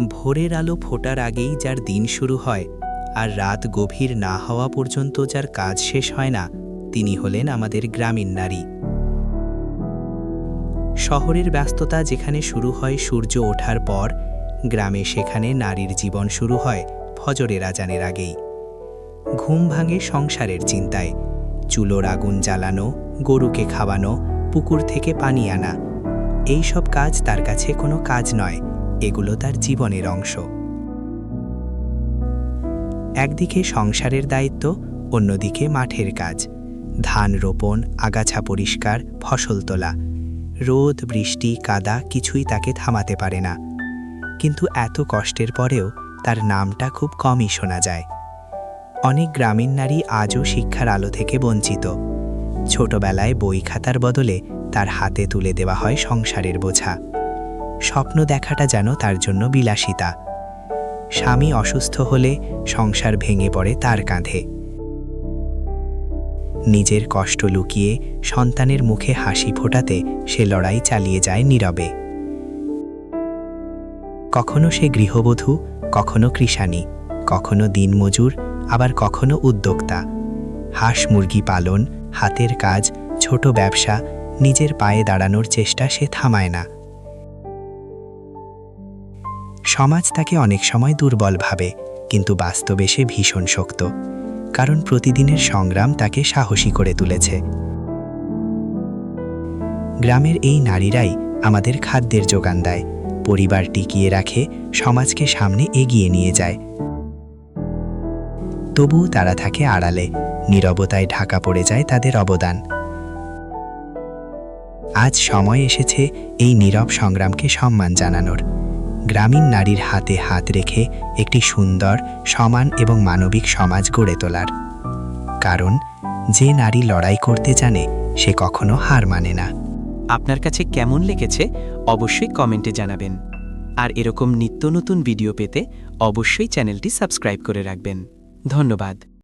ভোরের আলো ফোটার আগেই যার দিন শুরু হয়, আর রাত গভীর না হওয়া পর্যন্ত যার কাজ শেষ হয় না, তিনি হলেন আমাদের গ্রামীণ নারী। শহরের ব্যস্ততা যেখানে শুরু হয় সূর্য ওঠার পর, গ্রামে সেখানে নারীর জীবন শুরু হয় ফজরের আজানের আগেই। ঘুম ভাঙে সংসারের চিন্তায়, চুলোর আগুন জ্বালানো, গরুকে খাওয়ানো, পুকুর থেকে পানি আনা এই সব কাজ তার কাছে কোনো কাজ নয়। এগুলো তার জীবনের অংশ। একদিকে সংসারের দায়িত্ব, অন্যদিকে মাঠের কাজ। ধান রোপণ, আগাছা পরিষ্কার, ফসল তোলা। রোদ, বৃষ্টি, কাদা কিছুই তাকে থামাতে পারে না। কিন্তু এত কষ্টের পরেও তার নামটা খুব কমই শোনা যায়। অনেক গ্রামীণ নারী আজও শিক্ষার আলো থেকে বঞ্চিত। ছোটবেলায় বই খাতার বদলে তার হাতে তুলে দেওয়া হয় সংসারের বোঝা। স্বপ্ন দেখাটা যেন তার জন্য বিলাসিতা। স্বামী অসুস্থ হলে সংসার ভেঙে পড়ে তার কাঁধে। নিজের কষ্ট লুকিয়ে সন্তানের মুখে হাসি ফোটাতে সে লড়াই চালিয়ে যায় নীরবে। কখনো সে গৃহবধূ, কখনো কৃষাণী, কখনো দিনমজুর, আবার কখনো উদ্যোক্তা। হাঁস মুরগি পালন, হাতের কাজ, ছোট ব্যবসা, নিজের পায়ে দাঁড়ানোর চেষ্টা সে থামায় না। সমাজ তাকে অনেক সময় দুর্বল ভাবে, কিন্তু বাস্তবে সে ভীষণ শক্ত। কারণ প্রতিদিনের সংগ্রাম তাকে সাহসী করে তুলেছে। গ্রামের এই নারীরাই আমাদের খাদ্যের যোগান দেয়, পরিবার টিকিয়ে রাখে, সমাজকে সামনে এগিয়ে নিয়ে যায়। তবুও তারা থাকে আড়ালে, নীরবতায় ঢাকা পড়ে যায় তাদের অবদান। আজ সময় এসেছে এই নীরব সংগ্রামকে সম্মান জানানোর। গ্রামীণ নারীর হাতে হাত রেখে একটি সুন্দর, সমান এবং মানবিক সমাজ গড়ে তোলার। কারণ, যে নারী লড়াই করতে জানে, সে কখনো হার মানে না। আপনার কাছে কেমন লেগেছে অবশ্যই কমেন্টে জানাবেন। আর এরকম নিত্য নতুন ভিডিও পেতে অবশ্যই চ্যানেলটি সাবস্ক্রাইব করে রাখবেন। ধন্যবাদ।